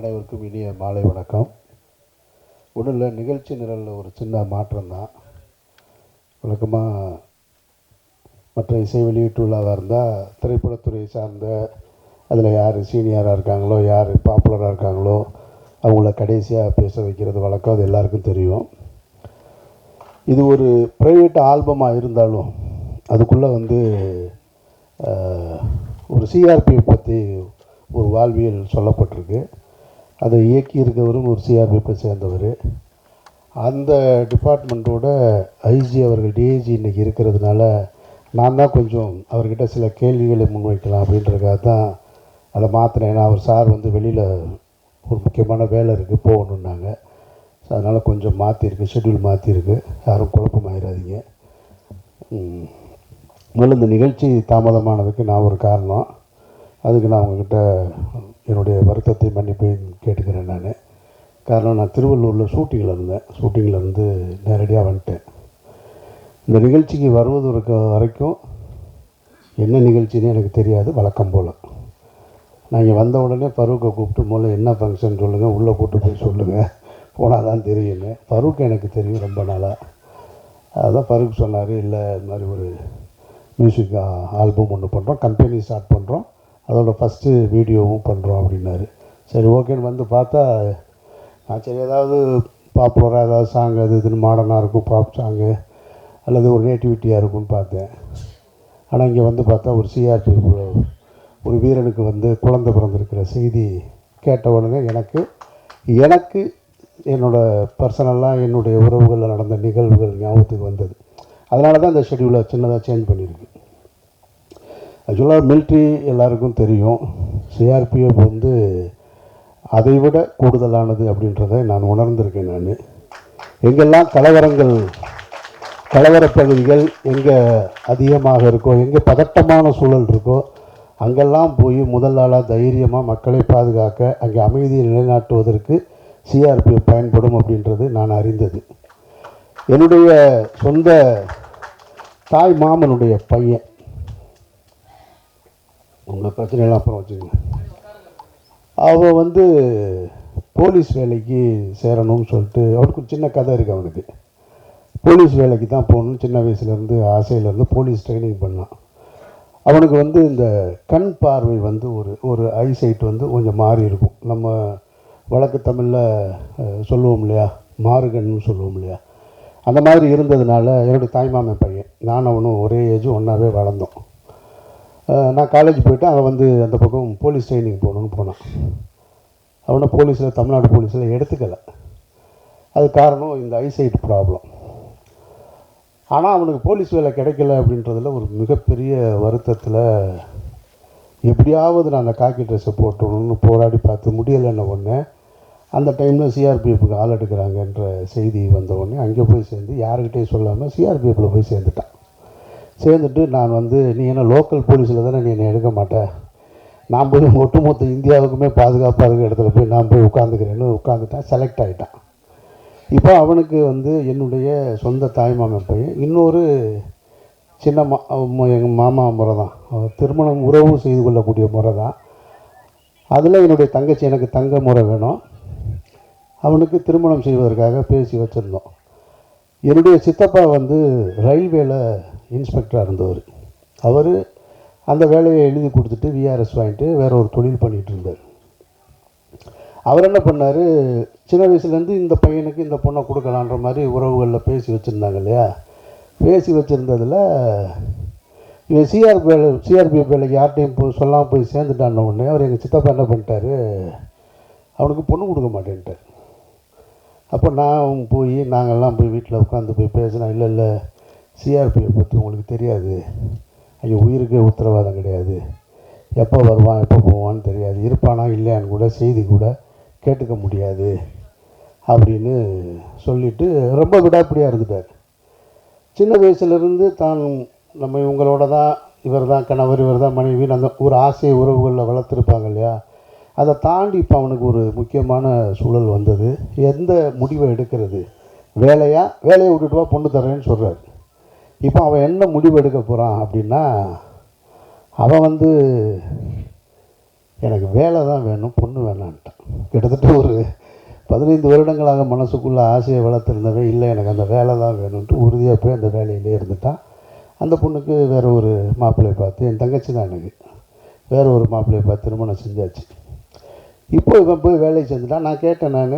அனைவருக்கும் இனிய மாலை வணக்கம். ஒன்றும் நிகழ்ச்சி நிரலில் ஒரு சின்ன மாற்றம் தான் வழக்கமாக மற்ற இசை வெளியீட்டு விழாவாக இருந்தால் திரைப்படத்துறை சார்ந்த அதில் யார் சீனியராக இருக்காங்களோ யார் பாப்புலராக இருக்காங்களோ அவங்கள கடைசியாக பேச வைக்கிறது வழக்கம் அது எல்லாருக்கும் தெரியும். இது ஒரு ப்ரைவேட் ஆல்பமாக இருந்தாலும் அதுக்குள்ளே வந்து ஒரு சிஆர்பி பற்றி ஒரு வாழ்வியல் சொல்லப்பட்டிருக்கு. அதை இயக்கி இருக்கவரும் ஒரு சிஆர்பிஎஃப்பை சேர்ந்தவர். அந்த டிபார்ட்மெண்ட்டோட ஐஜி அவர்கள் டிஐஜி இன்றைக்கி இருக்கிறதுனால நான் தான் கொஞ்சம் அவர்கிட்ட சில கேள்விகளை முன்வைக்கலாம் அப்படின்றதுக்காக தான் அதை மாற்றினேன் ஏன்னா அவர் சார் வந்து வெளியில் ஒரு முக்கியமான வேலை இருக்குது போகணுன்னாங்க ஸோ அதனால் கொஞ்சம் மாற்றிருக்கு ஷெட்யூல் மாற்றிருக்கு யாரும் குழப்பமாயிடாதீங்க முதல்ல இந்த நிகழ்ச்சி தாமதமானதுக்கு நான் ஒரு காரணம். அதுக்கு நான் உங்ககிட்ட என்னுடைய வருத்தத்தை மன்னிப்பையும் கேட்டுக்கிறேன் நான். காரணம் நான் திருவள்ளூரில் ஷூட்டிங்கில் இருந்தேன். ஷூட்டிங்கில் இருந்து நேரடியாக வந்துட்டேன். இந்த நிகழ்ச்சிக்கு வருவது இருக்க வரைக்கும் என்ன நிகழ்ச்சின்னு எனக்கு தெரியாது வழக்கம் போல். நான் இங்கே வந்த உடனே ஃபரூக்கை கூப்பிட்டு முதல்ல என்ன ஃபங்க்ஷன் சொல்லுங்கள் உள்ளே கூப்பிட்டு போய் சொல்லுங்கள் போனால் தான் தெரியுங்க பருவுக்கு எனக்கு தெரியும் ரொம்ப நாளாக அதுதான் ஃபரூக் சொன்னார் இல்லை இது மாதிரி ஒரு மியூசிக் ஆல்பம் ஒன்று பண்ணுறோம் கம்பெனி ஸ்டார்ட் பண்ணுறோம் அதோட ஃபஸ்ட்டு வீடியோவும் பண்ணுறோம் அப்படின்னாரு. சரி ஓகேன்னு வந்து பார்த்தா நான் சரி ஏதாவது பாப்புலராக ஏதாவது சாங் அது இதுன்னு மாடர்னாக இருக்கும் பாப் சாங்கு அல்லது ஒரு நேட்டிவிட்டியாக இருக்கும்னு பார்த்தேன். ஆனால் இங்கே வந்து பார்த்தா ஒரு சிஆர்பி ஒரு வீரனுக்கு வந்து குழந்தை பிறந்திருக்கிற செய்தி கேட்ட உடனே எனக்கு எனக்கு என்னோடய பர்சனலாக என்னுடைய உறவுகளில் நடந்த நிகழ்வுகள் ஞாபகத்துக்கு வந்தது. அதனால தான் இந்த ஷெடியூலை சின்னதாக சேஞ்ச் பண்ணியிருக்கு. ஆக்சுவலாக மில்ட்ரி எல்லாருக்கும் தெரியும். சிஆர்பிஎஃப் வந்து அதை விட கூடுதலானது அப்படின்றத நான் உணர்ந்திருக்கேன் நான். எங்கெல்லாம் கலவரங்கள் கலவரப்பகுதிகள் எங்கே அதிகமாக இருக்கோ எங்கே பதட்டமான சூழல் இருக்கோ அங்கெல்லாம் போய் முதல் ஆளாக தைரியமாக மக்களை பாதுகாக்க அங்கே அமைதியை நிலைநாட்டுவதற்கு சிஆர்பிஎஃப் பயன்படும் அப்படின்றது நான் அறிந்தது. என்னுடைய சொந்த தாய் மாமனுடைய பையன் உங்கள் பிரச்சனையெல்லாம் அப்புறம் வச்சுக்கோங்க. அவன் வந்து போலீஸ் வேலைக்கு சேரணும்னு சொல்லிட்டு அவனுக்கு ஒரு சின்ன கதை இருக்குது அவனுக்கு. போலீஸ் வேலைக்கு தான் போகணும்னு சின்ன வயசுலேருந்து ஆசையிலேருந்து போலீஸ் ட்ரைனிங் பண்ணான். அவனுக்கு வந்து இந்த கண் பார்வை வந்து ஒரு ஒரு ஐசைட் வந்து கொஞ்சம் மாறி இருக்கும். நம்ம வழக்கு தமிழில் சொல்லுவோம் இல்லையா? மாறுகண்னு சொல்லுவோம் இல்லையா? அந்த மாதிரி இருந்ததுனால என்னுடைய தாய்மாமன் பையன் நான் அவனும் ஒரே ஏஜ் ஒன்றாவே வளர்ந்தோம். நான் காலேஜ் போயிட்டு அவன் வந்து அந்த பக்கம் போலீஸ் ட்ரைனிங் போகணுன்னு போனான். அவனை போலீஸில் தமிழ்நாடு போலீஸில் எடுத்துக்கலை. அது காரணம் இந்த ஐசைட் ப்ராப்ளம் ஆனால் அவனுக்கு போலீஸ் வேலை கிடைக்கல அப்படின்றதில் ஒரு மிகப்பெரிய வருத்தத்தில் எப்படியாவது நான் அந்த காக்கி ட்ரெஸ்ஸை போட்டணும்னு போராடி பார்த்து முடியலைன்ன உடனே அந்த டைமில் சிஆர்பிஎஃப்க்கு ஆள் எடுக்கிறாங்கன்ற செய்தி வந்த உடனே அங்கே போய் சேர்ந்து யாருக்கிட்டையும் சொல்லாமல் சிஆர்பிஎஃப்பில் போய் சேர்ந்துட்டான். சேர்ந்துட்டு நான் வந்து நீ என்ன லோக்கல் போலீஸில் தானே நீ என்னை எடுக்க மாட்டேன் நான் போய் ஒட்டுமொத்த இந்தியாவுக்குமே பாதுகாப்பாக இருக்கிற இடத்துல போய் நான் போய் உட்காந்துக்கிறேன்னு உட்காந்துட்டேன் செலக்ட் ஆகிட்டான் இப்போ அவனுக்கு வந்து என்னுடைய சொந்த தாய்மாமன் பையன். இன்னொரு சின்ன மா எங்கள் மாமா முறை தான் திருமணம் உறவு செய்து கொள்ளக்கூடிய முறை தான் அதில் என்னுடைய தங்கச்சி எனக்கு தங்க முறை வேணும். அவனுக்கு திருமணம் செய்வதற்காக பேசி வச்சுருந்தோம். என்னுடைய சித்தப்பா வந்து ரயில்வேல இன்ஸ்பெக்டராக இருந்தவர். அவர் அந்த வேலையை எழுதி கொடுத்துட்டு விஆர்எஸ் வாங்கிட்டு வேற ஒரு தொழில் பண்ணிகிட்டு இருந்தார். அவர் என்ன பண்ணார்? சின்ன வயசுலேருந்து இந்த பையனுக்கு இந்த பொண்ணை கொடுக்கலான்ற மாதிரி உறவுகளில் பேசி வச்சுருந்தாங்க இல்லையா? பேசி வச்சுருந்ததில் இவன் சிஆர்பி வேலை சிஆர்பிஎஃப் வேலைக்கு யார்கிட்டையும் போய் சொல்லாமல் போய் சேர்ந்துட்டான உடனே அவர் எங்கள் சித்தப்பா என்ன பண்ணிட்டாரு? அவனுக்கு பொண்ணு கொடுக்க மாட்டேன்ட்டார். அப்போ நான் போய் நாங்கள்லாம் போய் வீட்டில் உட்காந்து போய் பேசினா இல்லை இல்லை சிஆர்பிஎஃப் பற்றி உங்களுக்கு தெரியாது. ஐயோ உயிருக்கே உத்தரவாதம் கிடையாது. எப்போ வருவான் எப்போ போவான்னு தெரியாது. இருப்பானா இல்லையான்னு கூட செய்தி கூட கேட்டுக்க முடியாது அப்படின்னு சொல்லிட்டு ரொம்ப விடாப்பிடியாக இருந்துட்டார். சின்ன வயசுலேருந்து தான் நம்ம இவங்களோட தான் இவர் தான் கணவர் இவர் தான் மனைவின்னு அந்த ஒரு ஆசை உறவுகளில் வளர்த்துருப்பாங்க இல்லையா? அதை தாண்டி இப்போ அவனுக்கு ஒரு முக்கியமான சூழல் வந்தது. எந்த முடிவை எடுக்கிறது? வேலையாக வேலையை விட்டுட்டு வா பொண்ணு தரேன்னு சொல்கிறார் இப்போ அவன் என்ன முடிவு எடுக்க போகிறான் அப்படின்னா அவன் வந்து எனக்கு வேலை தான் வேணும் பொண்ணு வேணான்ட்டான். கிட்டத்தட்ட ஒரு பதினைந்து வருடங்களாக மனசுக்குள்ளே ஆசையை வளர்த்துருந்தவன் இல்லை எனக்கு அந்த வேலை தான் வேணும்ன்ட்டு உறுதியாக போய் அந்த வேலையிலே இருந்துட்டான். அந்த பொண்ணுக்கு வேறு ஒரு மாப்பிள்ளையை பார்த்து என் தங்கச்சி தான் எனக்கு. வேறு ஒரு மாப்பிள்ளையை பார்த்து திருமணம் செஞ்சாச்சு. இப்போ இவன் போய் வேலையை செஞ்சுட்டான் நான் கேட்டேன் நான்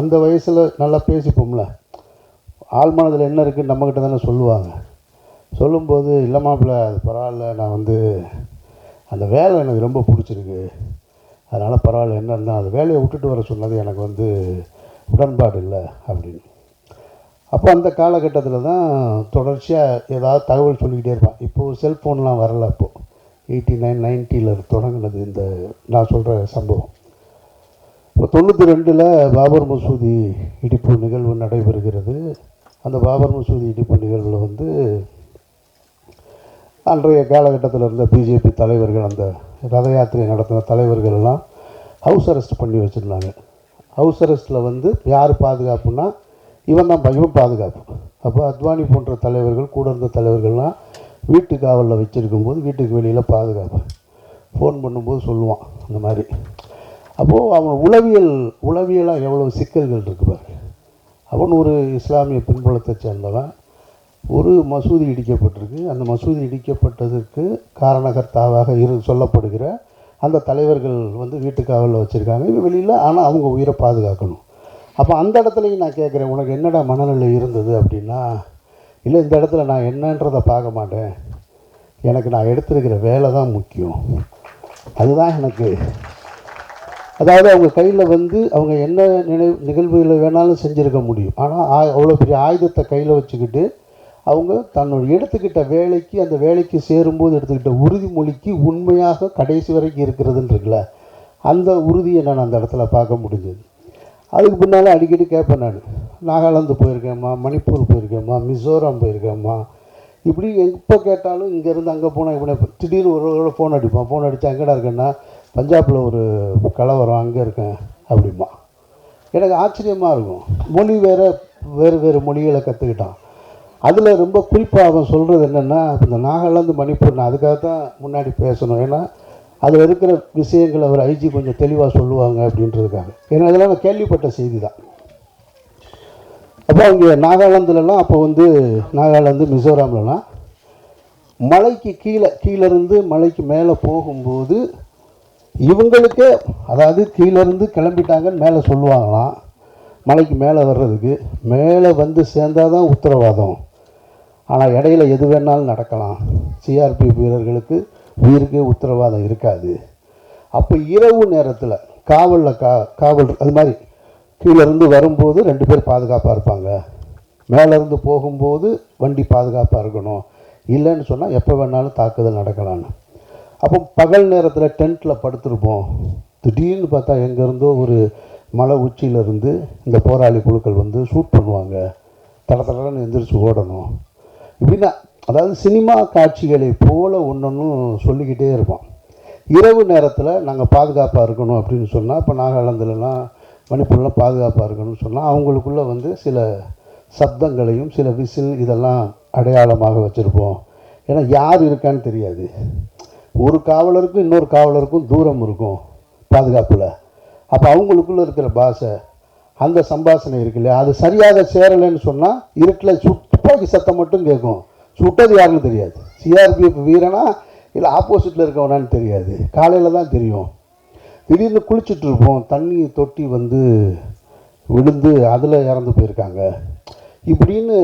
அந்த வயசில் நல்லா பேசிப்போம்ல. ஆள் மனதில் என்ன இருக்குன்னு நம்மக்கிட்ட தானே சொல்லுவாங்க. சொல்லும்போது இல்லை மாப்பிள்ள அது பரவாயில்ல நான் வந்து அந்த வேலை எனக்கு ரொம்ப பிடிச்சிருக்கு. அதனால் பரவாயில்ல என்ன அந்த வேலையை விட்டுட்டு வர சொன்னது எனக்கு வந்து உடன்பாடு இல்லை அப்படின்னு. அப்போ அந்த காலகட்டத்தில் தான் தொடர்ச்சியாக ஏதாவது தகவல் சொல்லிக்கிட்டே இருப்பான். இப்போது செல்ஃபோன்லாம் வரல அப்போது எயிட்டி நைன் நைன்ட்டியில் தொடங்கினது இந்த நான் சொல்கிற சம்பவம். இப்போ தொண்ணூற்றி ரெண்டில் பாபர் மசூதி இடிப்பு நிகழ்வு நடைபெறுகிறது. அந்த பாபர் மசூதி இடிப்பு நிகழ்வில் வந்து அன்றைய காலகட்டத்தில் இருந்த பிஜேபி தலைவர்கள் அந்த ரத யாத்திரை நடத்தின தலைவர்கள் எல்லாம் ஹவுஸ் அரெஸ்ட் பண்ணி வச்சுருந்தாங்க. ஹவுஸ் அரெஸ்ட்டில் வந்து யார் பாதுகாப்புனா இவன் தான் இவன் பாதுகாப்பு. அப்போ அத்வானி போன்ற தலைவர்கள் கூட இருந்த தலைவர்கள்லாம் வீட்டு காவலில் வச்சுருக்கும்போது வீட்டுக்கு வெளியில் பாதுகாப்பு. ஃபோன் பண்ணும்போது சொல்லுவான் இந்த மாதிரி. அப்போது அவன் உளவியல் உளவியலாக எவ்வளோ சிக்கல்கள் இருக்கு பாரு. அவன் ஒரு இஸ்லாமிய பின்புலத்தை சேர்ந்தவன். ஒரு மசூதி இடிக்கப்பட்டிருக்கு. அந்த மசூதி இடிக்கப்பட்டதற்கு காரணகர்த்தாவாக இரு சொல்லப்படுகிற அந்த தலைவர்கள் வந்து வீட்டு காவலில் வச்சுருக்காங்க. இது வெளியில் ஆனால் அவங்க உயிரை பாதுகாக்கணும். அப்போ அந்த இடத்துலையும் நான் கேட்குறேன் உனக்கு என்னடா மனநிலை இருந்தது அப்படின்னா இல்லை இந்த இடத்துல நான் என்னன்றதை பார்க்க மாட்டேன். எனக்கு நான் எடுத்திருக்கிற வேலை தான் முக்கியம். அதுதான் எனக்கு. அதாவது அவங்க கையில் வந்து அவங்க என்ன நினைவு நிகழ்வுகளை வேணாலும் செஞ்சுருக்க முடியும். ஆனால் அவ்வளோ பெரிய ஆயுதத்தை கையில் வச்சுக்கிட்டு அவங்க தன்னோட எடுத்துக்கிட்ட வேலைக்கு அந்த வேலைக்கு சேரும்போது எடுத்துக்கிட்ட உறுதிமொழிக்கு உண்மையாக கடைசி வரைக்கும் இருக்கிறதுன்னு அந்த உறுதியை நான் அந்த இடத்துல பார்க்க முடிஞ்சது. அதுக்கு பின்னால் அடிக்கடி கேட்பேன் நான். நாகாலாந்து போயிருக்கேம்மா மணிப்பூர் போயிருக்கேம்மா மிசோரம் போயிருக்கேம்மா. இப்படி எப்போ கேட்டாலும் இங்கேருந்து அங்கே போனால் இப்படி திடீர்னு ஒரு ஃபோன் அடிப்பான். ஃபோன் அடித்து அங்கேடா இருக்கேன்னா பஞ்சாபில் ஒரு கலவரம் அங்கே இருக்கேன் அப்படிமா எனக்கு ஆச்சரியமாக இருக்கும். மொழி வேறு வேறு வேறு மொழிகளை கற்றுக்கிட்டான் அதில் ரொம்ப குறிப்பாக அவன் சொல்கிறது என்னென்னா இந்த நாகாலாந்து மணிப்பூர் நான் அதுக்காக தான் முன்னாடி பேசணும். ஏன்னா அதில் இருக்கிற விஷயங்கள் அவர் ஐஜி கொஞ்சம் தெளிவாக சொல்லுவாங்க அப்படின்றதுக்காக. ஏன்னா இதெல்லாம் நான் கேள்விப்பட்ட செய்தி தான் அப்போ அங்கே நாகாலாந்துலலாம் அப்போ வந்து நாகாலாந்து மிசோராம்லலாம் மலைக்கு கீழே கீழேருந்து மலைக்கு மேலே போகும்போது இவங்களுக்கே அதாவது கீழேருந்து கிளம்பிட்டாங்கன்னு மேலே சொல்லுவாங்களாம். மலைக்கு மேலே வர்றதுக்கு மேலே வந்து சேர்ந்தால் தான் உத்தரவாதம். ஆனால் இடையில எது வேணாலும் நடக்கலாம். சிஆர்பி வீரர்களுக்கு உயிருக்கு உத்தரவாதம் இருக்காது. அப்போ இரவு நேரத்தில் காவலில் கா காவல் அது மாதிரி கீழேருந்து வரும்போது ரெண்டு பேர் பாதுகாப்பாக இருப்பாங்க. மேலேருந்து போகும்போது வண்டி பாதுகாப்பாக இருக்கணும். இல்லைன்னு சொன்னால் எப்போ வேணாலும் தாக்குதல் நடக்கலான்னு அப்போ பகல் நேரத்தில் டென்ட்டில் படுத்திருப்போம். திடீர்னு பார்த்தா எங்கேருந்தோ ஒரு மலை உச்சியிலேருந்து இந்த போராளி குழுக்கள் வந்து ஷூட் பண்ணுவாங்க. தட தடன்னு எந்திரிச்சு ஓடணும். இப்படின்னா அதாவது சினிமா காட்சிகளை போல ஒன்றொன்றும் சொல்லிக்கிட்டே இருப்போம். இரவு நேரத்தில் நாங்கள் பாதுகாப்பாக இருக்கணும் அப்படின்னு சொன்னால் இப்போ நாகாலாந்துலலாம் மணிப்பூர்லாம் பாதுகாப்பாக இருக்கணும்னு சொன்னால் அவங்களுக்குள்ளே வந்து சில சப்தங்களையும் சில விசில் இதெல்லாம் அடையாளமாக வச்சுருப்போம். ஏன்னா யார் இருக்கான்னு தெரியாது. ஒரு காவலருக்கும் இன்னொரு காவலருக்கும் தூரம் இருக்கும் பாதுகாப்பில். அப்போ அவங்களுக்குள்ளே இருக்கிற பாஷை அந்த சம்பாஷணை இருக்கு இல்லையா? அது சரியாக சேரலைன்னு சொன்னால் இருட்டில் சுட் துப்பாக்கி சத்தம் மட்டும் கேட்கும். சுட்டது யாருன்னு தெரியாது. சிஆர்பிஎஃப் வீரனா இல்லை ஆப்போசிட்டில் இருக்கவனான்னு தெரியாது. காலையில் தான் தெரியும். திடீர்னு குளிச்சுட்டு இருப்போம். தண்ணி தொட்டி வந்து விழுந்து அதில் இறந்து போயிருக்காங்க. இப்படின்னு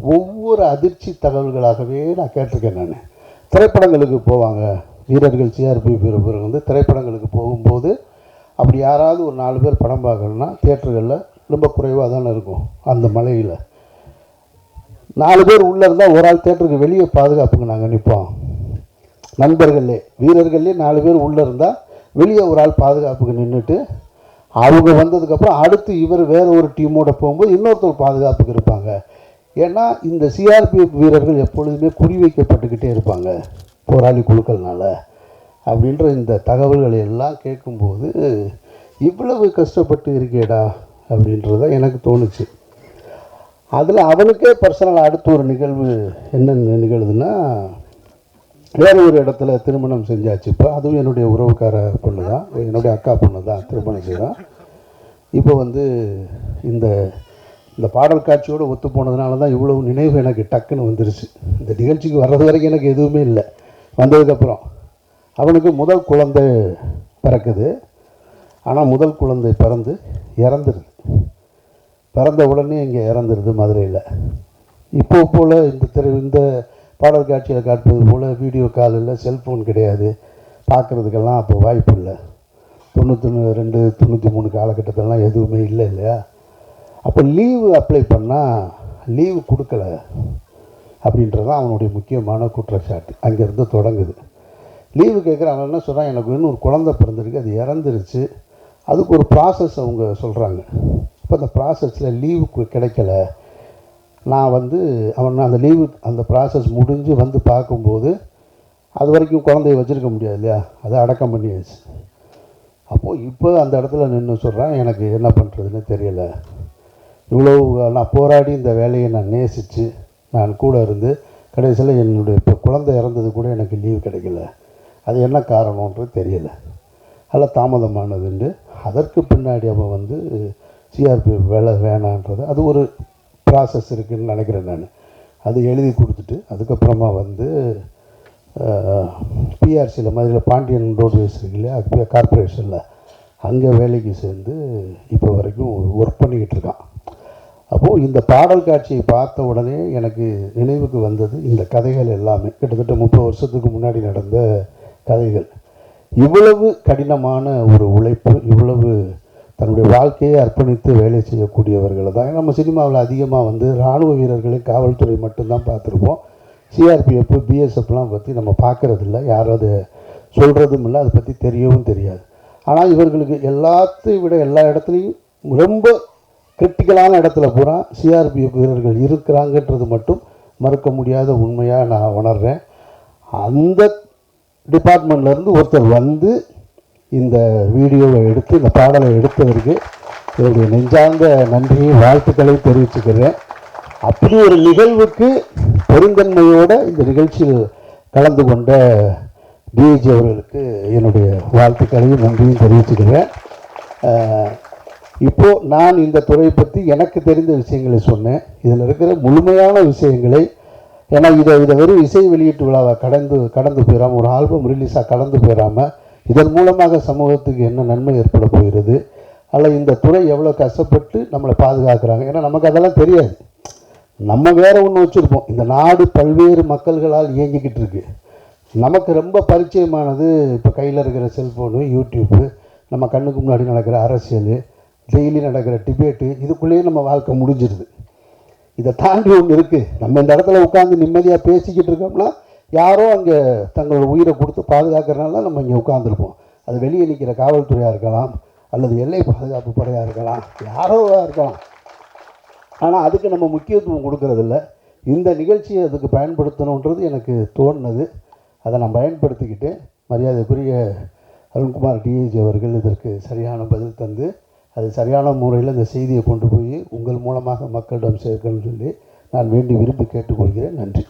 ஒவ்வொரு அதிர்ச்சி தகவல்களாகவே நான் கேட்டிருக்கேன் நான். திரைப்படங்களுக்கு போவாங்க. வீரர்கள் சிஆர்பி வீரர்கள் வந்து திரைப்படங்களுக்கு போகும்போது அப்படி யாராவது ஒரு நாலு பேர் படம் பார்க்கணுன்னா தேட்டர்களில் ரொம்ப குறைவாக தானே இருக்கும் அந்த மலையில். நாலு பேர் உள்ளே இருந்தால் ஒரு ஆள் தேட்டருக்கு வெளியே பாதுகாப்புங்க நாங்கள் நிற்போம் நண்பர்களே வீரர்கள்லேயே நாலு பேர் உள்ளே இருந்தால் வெளியே ஒரு ஆள் பாதுகாப்புக்கு நின்றுட்டு அவங்க வந்ததுக்கப்புறம் அடுத்து இவர் வேறு ஒரு டீமோட போகும்போது இன்னொருத்தர் பாதுகாப்புக்கு இருப்பாங்க. ஏன்னா இந்த சிஆர்பிஎஃப் வீரர்கள் எப்பொழுதுமே குறிவைக்கப்பட்டுக்கிட்டே இருப்பாங்க போராளி குழுக்கள்னால. அப்படின்ற இந்த தகவல்களை எல்லாம் கேட்கும்போது இவ்வளவு கஷ்டப்பட்டு இருக்கேடா அப்படின்றத எனக்கு தோணுச்சு. அதில் அவனுக்கே பர்சனல் அடுத்து ஒரு நிகழ்வு என்ன நிகழுதுன்னா வேறு ஒரு இடத்துல திருமணம் செஞ்சாச்சு. இப்போ அதுவும் என்னுடைய உறவுக்கார பொண்ணு தான் என்னுடைய அக்கா பொண்ணு தான் திருமணம் செய்கிறான் இப்போ வந்து இந்த இந்த பாடல் காட்சியோடு ஒத்து போனதுனால தான் இவ்வளவு நினைவு எனக்கு டக்குன்னு வந்துருச்சு. இந்த நிகழ்ச்சிக்கு வர்றது வரைக்கும் எனக்கு எதுவுமே இல்லை. வந்ததுக்கப்புறம் அவனுக்கு முதல் குழந்தை பிறக்குது. ஆனால் முதல் குழந்தை பிறந்து இறந்துருது. பிறந்த உடனே இங்கே இறந்துருது மதுரையில். இப்போ போல் இந்த திரு இந்த பாடல் காட்சியில் காட்டுவது போல் வீடியோ கால் இல்லை செல்ஃபோன் கிடையாது. பார்க்குறதுக்கெல்லாம் அப்போ வாய்ப்பு இல்லை. தொண்ணூற்றி ரெண்டு தொண்ணூற்றி மூணு காலகட்டத்திலலாம் எதுவுமே இல்லை இல்லையா? அப்போ லீவு அப்ளை பண்ணால் லீவு கொடுக்கல. அப்படின்றது தான் அவனுடைய முக்கியமான குற்றச்சாட்டு. அங்கேருந்து தொடங்குது. லீவு கேட்குற என்ன சொல்கிறான் எனக்கு இன்னும் ஒரு குழந்தை பிறந்திருக்கு. அது இறந்துருச்சு. அதுக்கு ஒரு ப்ராசஸ் அவங்க சொல்கிறாங்க இப்போ அந்த ப்ராசஸில் லீவு கிடைக்கல. நான் வந்து அவன் அந்த லீவு அந்த ப்ராசஸ் முடிஞ்சு வந்து பார்க்கும்போது அது வரைக்கும் குழந்தைய வச்சுருக்க முடியாது இல்லையா? அதை அடக்கம் பண்ணியாச்சு. அப்போது இப்போ அந்த இடத்துல நின்று சொல்கிறேன் எனக்கு என்ன பண்ணுறதுன்னு தெரியலை. இவ்வளோ நான் போராடி இந்த வேலையை நான் நேசித்து நான் கூட இருந்து கடைசியில் என்னுடைய இப்போ குழந்தை இறந்தது கூட எனக்கு லீவு கிடைக்கல. அது என்ன காரணன்றது தெரியல. நல்லா தாமதமானதுண்டு. அதற்கு பின்னாடி அவன் வந்து சிஆர்பி வேலை வேணான்றது. அது ஒரு ப்ராசஸ் இருக்குதுன்னு நினைக்கிறேன் நான். அது எழுதி கொடுத்துட்டு அதுக்கப்புறமா வந்து பிஆர்சியில் மதுரையில் பாண்டியன் ரோட்வேஸ் இருக்கு இல்லையா கார்பரேஷனில் அங்கே வேலைக்கு சேர்ந்து இப்போ வரைக்கும் ஒர்க் பண்ணிக்கிட்டு இருக்கான். அப்போது இந்த பாடல் காட்சியை பார்த்த உடனே எனக்கு நினைவுக்கு வந்தது இந்த கதைகள் எல்லாமே. கிட்டத்தட்ட முப்பது வருஷத்துக்கு முன்னாடி நடந்த கதைகள். இவ்வளவு கடினமான ஒரு உழைப்பு இவ்வளவு தன்னுடைய வாழ்க்கையை அர்ப்பணித்து வேலை செய்யக்கூடியவர்களை தான் நம்ம சினிமாவில் அதிகமாக வந்து இராணுவ வீரர்களை காவல்துறை மட்டும்தான் பார்த்துருப்போம். சிஆர்பிஎஃப் பிஎஸ்எஃப்லாம் பற்றி நம்ம பார்க்குறதில்ல. யாரும் அதை சொல்கிறதும் இல்லை அதை பற்றி தெரியவும் தெரியாது. ஆனால் இவர்களுக்கு எல்லாத்தையும் விட எல்லா இடத்துலையும் ரொம்ப கிரிட்டிக்கலான இடத்துல பூரா சிஆர்பிஎஃப் வீரர்கள் இருக்கிறாங்கன்றது மட்டும் மறுக்க முடியாத உண்மையாக நான் உணர்கிறேன் அந்த டிபார்ட்மெண்ட்லேருந்து ஒருத்தர் வந்து இந்த வீடியோவை எடுத்து இந்த பாடலை எடுத்ததற்கு என்னுடைய நெஞ்சார்ந்த நன்றியை வாழ்த்துக்களை தெரிவிச்சுக்கிறேன். அப்படி ஒரு நிகழ்வுக்கு பெருந்தன்மையோடு இந்த நிகழ்ச்சியில் கலந்து கொண்ட டிஜி அவர்களுக்கு என்னுடைய வாழ்த்துக்களையும் நன்றியும் தெரிவிச்சுக்கிறேன். இப்போது நான் இந்த துறையை பற்றி எனக்கு தெரிந்த விஷயங்களை சொன்னேன். இதில் இருக்கிற முழுமையான விஷயங்களை ஏன்னா இதை இதை வெறும் இசை வெளியீட்டு விழாவை கடந்து கடந்து போயிடாமல் ஒரு ஆல்பம் ரிலீஸாக கடந்து போயிடாமல் இதன் மூலமாக சமூகத்துக்கு என்ன நன்மை ஏற்பட போகிறது? அல்ல இந்த துறை எவ்வளோ கஷ்டப்பட்டு நம்மளை பாதுகாக்கிறாங்க? ஏன்னா நமக்கு அதெல்லாம் தெரியாது. நம்ம வேறு ஒன்று வச்சுருப்போம். இந்த நாடு பல்வேறு மக்கள்களால் இயங்கிக்கிட்டு இருக்கு. நமக்கு ரொம்ப பரிச்சயமானது இப்போ கையில் இருக்கிற செல்ஃபோனு யூடியூப்பு நம்ம கண்ணுக்கு முன்னாடி நடக்கிற அரசியல் டெய்லி நடக்கிற டிபேட்டு இதுக்குள்ளேயே நம்ம வாழ்க்கை முடிஞ்சிருது. இதை தாண்டி ஒன்று இருக்குது நம்ம இந்த இடத்துல உட்காந்து நிம்மதியாக பேசிக்கிட்டு இருக்கோம்னா யாரோ அங்கே தங்களோட உயிரை கொடுத்து பாதுகாக்கிறனால நம்ம இங்கே உட்காந்துருப்போம் அது வெளியே நிற்கிற காவல்துறையாக இருக்கலாம் அல்லது எல்லை பாதுகாப்பு படையாக இருக்கலாம் யாரோவாக இருக்கலாம். ஆனால் அதுக்கு நம்ம முக்கியத்துவம் கொடுக்கறதில்ல. இந்த நிகழ்ச்சியை அதுக்கு பயன்படுத்தணுன்றது எனக்கு தோணுனது. அதை நான் பயன்படுத்திக்கிட்டு மரியாதைக்குரிய அருண்குமார் டிஏஜி அவர்கள் இதற்கு சரியான பதில் தந்து அது சரியான முறையில் இந்த செய்தியை கொண்டு போய் உங்கள் மூலமாக மக்களிடம் சேர்க்கணும்னு சொல்லி நான் வேண்டி விரும்பி கேட்டுக்கொள்கிறேன். நன்றி.